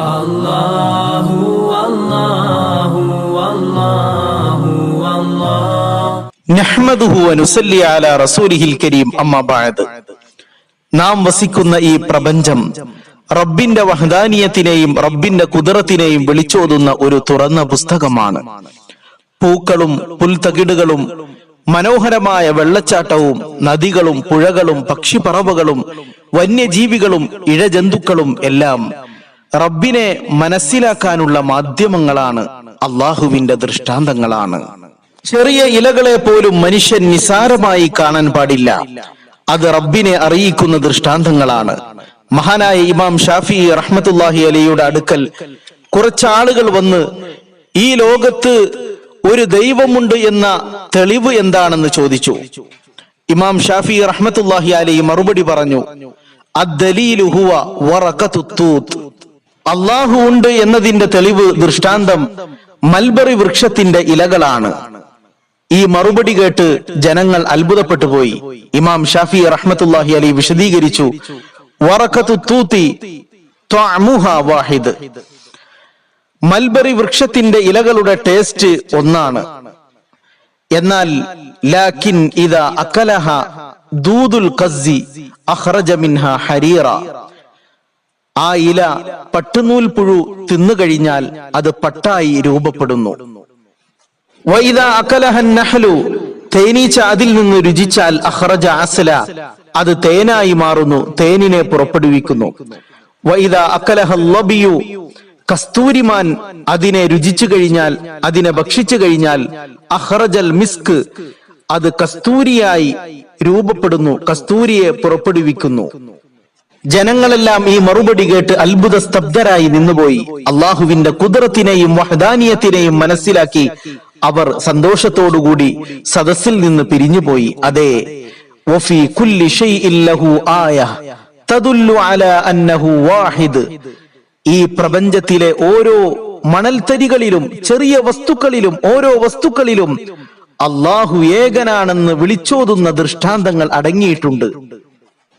അള്ളാഹു അള്ളാഹു അള്ളാഹു അള്ളാഹു അനുസല്ലി അലാ റസൂലിഹിൽ കരീം അമ്മ ബാഴത് നാം വസിക്കുന്ന ഈ പ്രപഞ്ചം റബ്ബിന്റെ വഹദാനീയത്തിനെയും റബ്ബിന്റെ കുതിരത്തിനെയും വിളിച്ചോതുന്ന ഒരു തുറന്ന പുസ്തകമാണ്. പൂക്കളും പുൽത്തകിടുകളും മനോഹരമായ വെള്ളച്ചാട്ടവും നദികളും പുഴകളും പക്ഷിപ്പറവുകളും വന്യജീവികളും ഇഴജന്തുക്കളും എല്ലാം റബ്ബിനെ മനസ്സിലാക്കാനുള്ള മാധ്യമങ്ങളാണ്. അള്ളാഹുവിന്റെ ദൃഷ്ടാന്തങ്ങളാണ്. ചെറിയ ഇലകളെ പോലും മനുഷ്യൻ നിസാരമായി കാണാൻ പാടില്ല. അത് റബ്ബിനെ അറിയിക്കുന്ന ദൃഷ്ടാന്തങ്ങളാണ്. മഹാനായ ഇമാം ഷാഫി റഹ്മത്തുല്ലാഹി അലിയുടെ അടുക്കൽ കുറച്ചാളുകൾ വന്ന് ഈ ലോകത്ത് ഒരു ദൈവമുണ്ട് എന്ന തെളിവ് എന്താണെന്ന് ചോദിച്ചു. ഇമാം ഷാഫി റഹ്മത്തുല്ലാഹി അലി മറുപടി പറഞ്ഞു അദ്ദലീലു ഹുവ വറഖത്തുത്തൂത്ത്. അള്ളാഹു ഉണ്ട് എന്നതിന്റെ തെളിവ് ദൃഷ്ടാന്തം മൽബറി വൃക്ഷത്തിന്റെ ഇലകളാണ്. ഈ മറുപടി കേട്ട് ജനങ്ങൾ അത്ഭുതപ്പെട്ടു പോയി. ഇമാം ഷാഫി റഹ്മത്തുല്ലാഹി അലി വിശദീകരിച്ചു വാഹിദ്. മൽബറി വൃക്ഷത്തിന്റെ ഇലകളുടെ ടേസ്റ്റ് ഒന്നാണ്. എന്നാൽ ലാക്കിൻ ഇതാ അക്കലഹ ദൂദുൽ ഹരീറ. ആ ഇല പട്ടുനൂൽ പുഴു തിന്നുകഴിഞ്ഞാൽ അത് പട്ടായി രൂപപ്പെടുന്നു. നഹലു തേനീച്ച അതിൽ നിന്ന് രുചിച്ചാൽ അഹ്റജ അസല അത് തേനായി മാറുന്നു തേനിനെ പുറപ്പെടുവിക്കുന്നു. വൈദ അക്കലഹ ലബിയു കസ്തൂരിമാൻ അതിനെ രുചിച്ചു കഴിഞ്ഞാൽ അതിനെ ഭക്ഷിച്ചു കഴിഞ്ഞാൽ അഹ്റജൽ മിസ്ക് അത് കസ്തൂരിയായി രൂപപ്പെടുന്നു കസ്തൂരിയെ പുറപ്പെടുവിക്കുന്നു. ജനങ്ങളെല്ലാം ഈ മറുപടി കേട്ട് അത്ഭുത സ്തബ്ധരായി നിന്നുപോയി. അള്ളാഹുവിന്റെ കുതിരത്തിനെയും വഹദാനിയത്തിനെയും മനസ്സിലാക്കി അവർ സന്തോഷത്തോടുകൂടി സദസ്സിൽ നിന്ന് പിരിഞ്ഞുപോയി. അതെ കുല്ലി ആയ തദുല്ലു അന്നഹു വാഹിദ്. ഈ പ്രപഞ്ചത്തിലെ ഓരോ മണൽത്തരികളിലും ചെറിയ വസ്തുക്കളിലും ഓരോ വസ്തുക്കളിലും അള്ളാഹു ഏകനാണെന്ന് വിളിച്ചോതുന്ന ദൃഷ്ടാന്തങ്ങൾ അടങ്ങിയിട്ടുണ്ട്.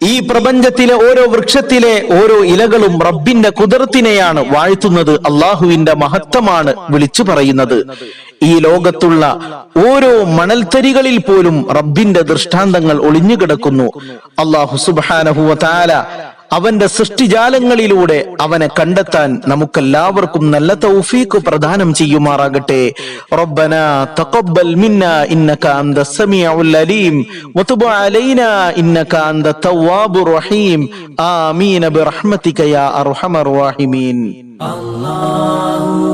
ഈ പ്രപഞ്ചത്തിലെ ഓരോ വൃക്ഷത്തിലെ ഓരോ ഇലകളും റബ്ബിന്റെ കുതിർത്തിനെയാണ് വാഴ്ത്തുന്നത്. അള്ളാഹുവിന്റെ മഹത്വമാണ് വിളിച്ചു പറയുന്നത്. ഈ ലോകത്തുള്ള ഓരോ മണൽത്തരികളിൽ പോലും റബ്ബിന്റെ ദൃഷ്ടാന്തങ്ങൾ ഒളിഞ്ഞു കിടക്കുന്നു അള്ളാഹു സുബാനഹുവ താല അവന്റെ സൃഷ്ടിജാലങ്ങളിലൂടെ അവനെ കണ്ടെത്താൻ നമുക്കെല്ലാവർക്കും നല്ല തൗഫീഖ് പ്രദാനം ചെയ്യുമാറാകട്ടെ റബ്ബന തഖബ്ബൽ മിന്ന ഇന്നക അന്ത സമീഉൽ അലീം വതുബ് അലൈനാ ഇന്നക അന്ത തവ്വാബുർ റഹീം ആമീൻ ബിറഹ്മതിക യാ അർഹമർ റഹീമീൻ الله